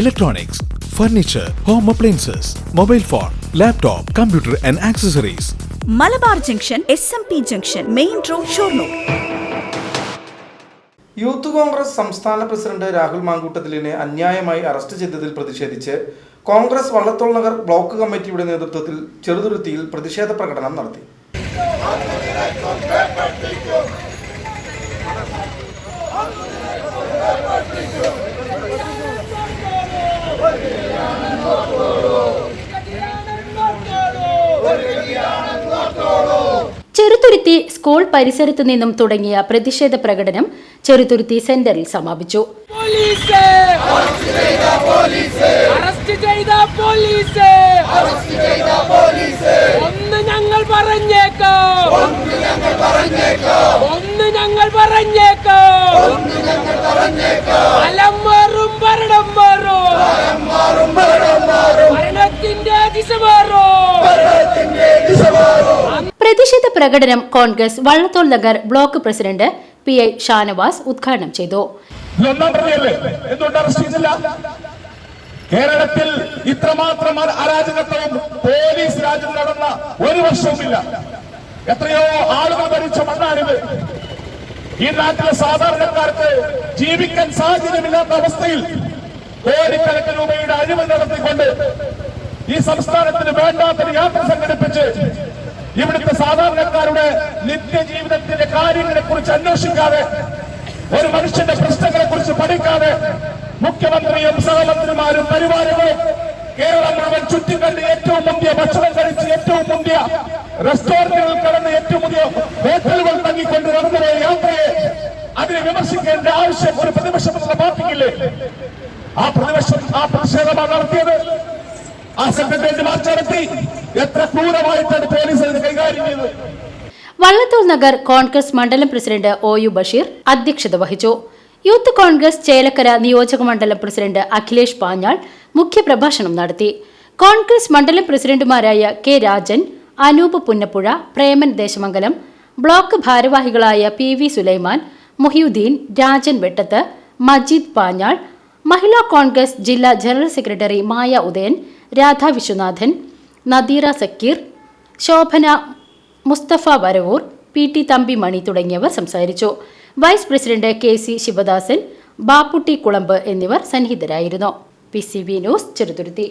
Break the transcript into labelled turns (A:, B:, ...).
A: electronics, furniture home appliances mobile phone laptop computer and accessories
B: Malabar junction S M P junction main road Shoranur.
C: Youth Congress സംസ്ഥാന president Rahul മാങ്കൂട്ടത്തിലിനെ അന്യായമായി arrest ചെയ്തതിൽ പ്രതിഷേധിച്ച് Congress Vallathol Nagar block കമ്മിറ്റിയുടെ നേതൃത്വത്തിൽ ചെറുതുരുത്തിയിൽ പ്രതിഷേധ പ്രകടനം നടത്തി.
D: ചെറുതുരുത്തി സ്കൂൾ പരിസരത്തു നിന്നും തുടങ്ങിയ പ്രതിഷേധ പ്രകടനം ചെറുതുരുത്തി സെന്ററിൽ സമാപിച്ചു.
E: ഒന്ന് ഞങ്ങൾ ഞങ്ങൾ അലം ഭരണത്തിന്റെ ദിശ മാറും
D: പ്രതിഷേധ പ്രകടനം Congress Vallathol Nagar block president P I Shanavas ഉദ്ഘാടനം ചെയ്തു.
F: കേരളത്തിൽ ഇത്രമാത്രം അരാജകത്വം അരാജകത്വവും പോലീസ് രാജ്യം നടന്ന ഒരു വർഷവുമില്ല എത്രയോ ആളുകൾ ഭരിച്ച മണ്ണാണിത്. ഈ നാട്ടിലെ സാധാരണക്കാർക്ക് ജീവിക്കാൻ സാഹചര്യമില്ലാത്ത അവസ്ഥയിൽ കോടിക്കണക്കിന് രൂപയുടെ അഴിമതി നടത്തിക്കൊണ്ട് ഈ സംസ്ഥാനത്തിന് വേണ്ടാത്തൊരു യാത്ര സംഘടിപ്പിച്ച് ഇവിടുത്തെ സാധാരണക്കാരുടെ നിത്യജീവിതത്തിന്റെ കാര്യങ്ങളെ കുറിച്ച് അന്വേഷിക്കാതെ ഒരു മനുഷ്യന്റെ പ്രശ്നങ്ങളെ കുറിച്ച് പഠിക്കാതെ മുഖ്യമന്ത്രിയും സഹമന്ത്രിമാരും പരിവാരങ്ങളും കേരളം മുഴുവൻ ചുറ്റിക്കണ്ട് ഏറ്റവും മുന്തിയ ഭക്ഷണം കഴിച്ച് ഏറ്റവും മുന്തിയ റെസ്റ്റോറന്റുകൾ കടന്ന് ഏറ്റവും പുതിയ ഹോട്ടലുകൾ തങ്ങിക്കൊണ്ട് നടന്നുപോയ യാത്രയെ അതിനെ വിമർശിക്കേണ്ട ആവശ്യം ഒരു പ്രതിപക്ഷത്തിന്റെ പാർട്ടിക്കില്ലേ? ആ പ്രതിപക്ഷം ആ പ്രതിഷേധമാണ് നടത്തിയത്. ആ സെക്രട്ടേറിയറ്റ് മാർച്ച് നടത്തി. എത്ര ക്രൂരമായിട്ടാണ് പോലീസ് അതിനെ
D: വള്ളത്തോൾ നഗർ കോൺഗ്രസ് മണ്ഡലം പ്രസിഡന്റ് ഒ യു ബഷീർ അധ്യക്ഷത വഹിച്ചു. യൂത്ത് കോൺഗ്രസ് ചേലക്കര നിയോജക മണ്ഡലം പ്രസിഡന്റ് അഖിലേഷ് പാഞ്ഞാൾ മുഖ്യപ്രഭാഷണം നടത്തി. കോൺഗ്രസ് മണ്ഡലം പ്രസിഡന്റുമാരായ കെ രാജൻ അനൂപ് പുന്നപ്പുഴ പ്രേമൻ ദേശമംഗലം ബ്ലോക്ക് ഭാരവാഹികളായ പി വി സുലൈമാൻ മുഹിയുദ്ദീൻ രാജൻ വെട്ടത്ത് മജീദ് പാഞ്ഞാൾ മഹിളാ കോൺഗ്രസ് ജില്ലാ general secretary Maya Udayan Radha Viswanathan Nadeera Sakeer Shobhana Musthafa Varavoor P T Thampi Mani തുടങ്ങിയവർ സംസാരിച്ചു. Vice president K C Sivadasan Bapputty Kulamb എന്നിവർ സന്നിഹിതരായിരുന്നു. P C B news Cheruthuruthy.